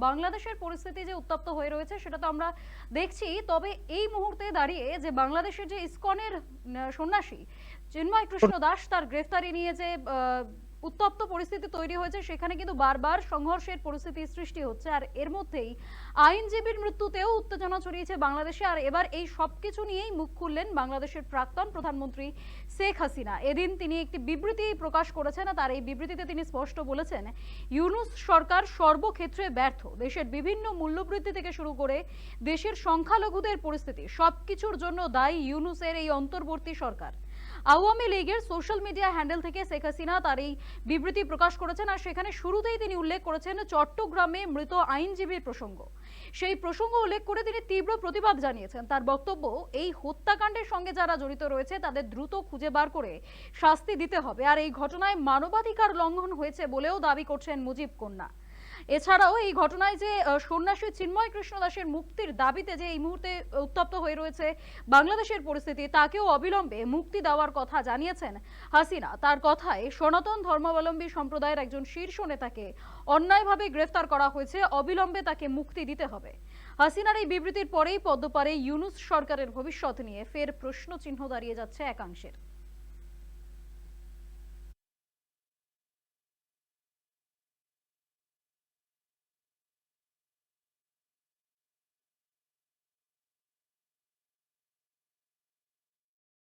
বাংলাদেশের পরিস্থিতি যে উত্তপ্ত হয়ে রয়েছে সেটা তো আমরা দেখছি। তবে এই মুহূর্তে দাঁড়িয়ে যে বাংলাদেশের যে ইসকনের সন্ন্যাসী চিন্ময় কৃষ্ণ দাস তার গ্রেফতারি নিয়ে যে আহ, উত্তপ্ত পরিস্থিতি তৈরি হয়েছে, সেখানে কিন্তু বারবার সংঘর্ষের পরিস্থিতি সৃষ্টি হচ্ছে। আর এর মধ্যেই আইনজীবীর মৃত্যুতেও উত্তেজনা ছড়িয়েছে বাংলাদেশে। আর এবার এই সবকিছু নিয়েই মুখ খুললেন বাংলাদেশের প্রাক্তন প্রধানমন্ত্রী শেখ হাসিনা। এদিন তিনি একটি বিবৃতি প্রকাশ করেছেন তার এই বিবৃতিতে তিনি স্পষ্ট বলেছেন, ইউনুস সরকার সর্বক্ষেত্রে ব্যর্থ। দেশের বিভিন্ন মূল্যবৃদ্ধি থেকে শুরু করে দেশের সংখ্যালঘুদের পরিস্থিতি, সবকিছুর জন্য দায়ী ইউনুসের এই অন্তর্বর্তী সরকার। আওয়ামী লীগের সোশ্যাল মিডিয়া হ্যান্ডেল থেকে শেখ হাসিনা তার এই বিবৃতি প্রকাশ করেছেন আর সেখানে শুরুতেই তিনি উল্লেখ করেছেন চট্টগ্রামে মৃত আইনজীবীর প্রসঙ্গ। সেই প্রসঙ্গ উল্লেখ করে তিনি তীব্র প্রতিবাদ জানিয়েছেন। তার বক্তব্য, এই হত্যাকাণ্ডের সঙ্গে যারা জড়িত রয়েছে তাদের দ্রুত খুঁজে বার করে শাস্তি দিতে হবে। আর এই ঘটনায় মানবাধিকার লঙ্ঘন হয়েছে বলেও দাবি করছেন মুজিব কন্যা। এছাড়াও এই ঘটনায় যে সন্ন্যাসী চিন্ময় কৃষ্ণ দাসের মুক্তির দাবিতে যে এই মুহূর্তে উত্তপ্ত হয়ে রয়েছে বাংলাদেশের পরিস্থিতি, তাকেও অবিলম্বে মুক্তি দেওয়ার কথা জানিয়েছেন হাসিনা। তার কথায় সনাতন ধর্মাবলম্বী সম্প্রদায়ের একজন শীর্ষ নেতাকে অন্যায়ভাবে গ্রেফতার করা হয়েছে, অবিলম্বে তাকে মুক্তি দিতে হবে। হাসিনার এই বিবৃতির পরেই পদ্মপারে ইউনুস সরকারের ভবিষ্যৎ নিয়ে ফের প্রশ্ন চিহ্ন দাঁড়িয়ে যাচ্ছে একাংশের।